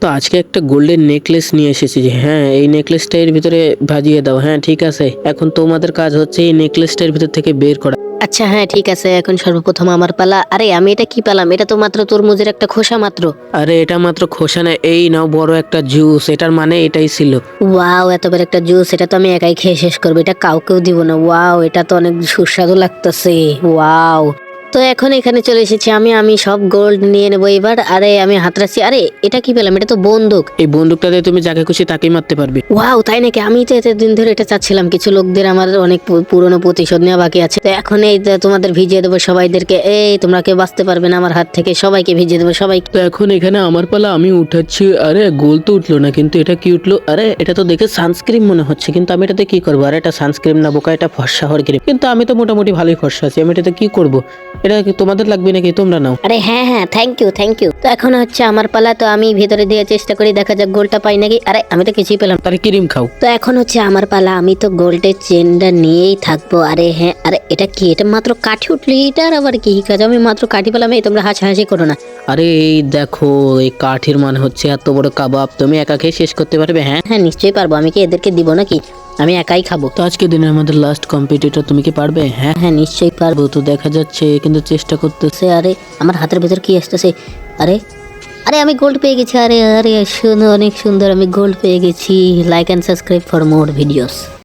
তো আজকে একটা গোল্ডেন নেকলেস নিয়ে এসেছি হ্যাঁ এই নেকলেসটা এর ভিতরে ভাজিয়ে দাও। হ্যাঁ ঠিক আছে। এখন তোমাদের কাজ হচ্ছে এই নেকলেসটা এর ভিতর থেকে বের করা। আচ্ছা হ্যাঁ ঠিক আছে। এখন সর্বপ্রথম আমার পালা। আরে আমি এটা কি পেলাম? এটা তো মাত্র তরমুজের একটা খোসা মাত্র। আরে এটা মাত্র খোসা না এই নাও বড় একটা জুস এটার মানে এটাই ছিল। ওয়াও এত বড় একটা জুস এটা তো আমি একাই খেয়ে শেষ করব। এটা কাউকেও দিব না। ওয়াও এটা তো অনেক সুস্বাদু লাগতেছে। ওয়াও। তো এখন এখানে চলে এসেছি আমি আমি সব গোল্ড নিয়ে নেব এবার। আরে আমি হাতরাচ্ছি। আরে এটা কি পেলাম? এটা তো বন্দুক। এই বন্দুকটা দিয়ে তুমি যাকে খুশি তাকেই মারতে পারবে। ওয়াও তাই নাকি? আমি তো এতদিন ধরে এটা চাচ্ছিলাম। কিছু লোকদের আমার অনেক পুরনো প্রতিশোধ নেওয়া বাকি আছে। তো এখন এই তোমাদের ভিজিয়ে দেবো সবাইদেরকে। এই তোমরা কেউ বাঁচতে পারবে না আমার হাত থেকে। সবাইকে ভিজিয়ে দেবো সবাই। তো এখন এখানে আমার পালা আমি উঠাচ্ছি। আরে গোল তো উঠল না কিন্তু এটা কি উঠল? আরে এটা তো দেখে সানস্ক্রিন মনে হচ্ছে। কিন্তু আমি এটাতে কি করব? আরে এটা সানস্ক্রিন না বোকা এটা ফর্সা হওয়ার ক্রিম কিন্তু আমি তো মোটামুটি ভালোই ফর্সা আছি। আমি এটাতে কি করব? এটা কি তোমাদের লাগবে নাকি? তোমরা নাও। আরে হ্যাঁ হ্যাঁ থ্যাংক ইউ থ্যাংক ইউ তো এখন হচ্ছে আমার পালা তো আমি ভেতরে দিয়ে চেষ্টা করি দেখা যাক গোলটা পাই নাকি। আরে আমি তো কিছুই পেলাম। তার ক্রিম খাও। তো এখন হচ্ছে আমার পালা আমি তো গোল্ডের চেনটা নিয়েই থাকব। আরে হ্যাঁ আরে এটা কি? এটা মাত্র কাঠি উঠলি এটার আবার কি? কাজ আমি মাত্র কাঠি পেলাম এই তোমরা হাসাহাসি করো না। আরে এই দেখো এই কাঠির মানে হচ্ছে এত বড় কাবাব। তুমি একা খেয়ে শেষ করতে পারবে হ্যাঁ? হ্যাঁ নিশ্চয়ই পারব। আমি কি এদেরকে দিব নাকি? আমি একাই খাব। তো আজকে দিনে আমাদের লাস্ট কম্পিটিটর তুমি কি পারবে হ্যাঁ? হ্যাঁ নিশ্চয়ই পারব। তো দেখা যাচ্ছে কিন্তু চেষ্টা করতেছে, আরে আমার হাতের ভেতর কি আসতেছে? আরে আরে আমি গোল্ড পেয়ে গেছি, আরে আরে, শুনো, অনেক সুন্দর, আমি গোল্ড পেয়ে গেছি। Like and subscribe for more videos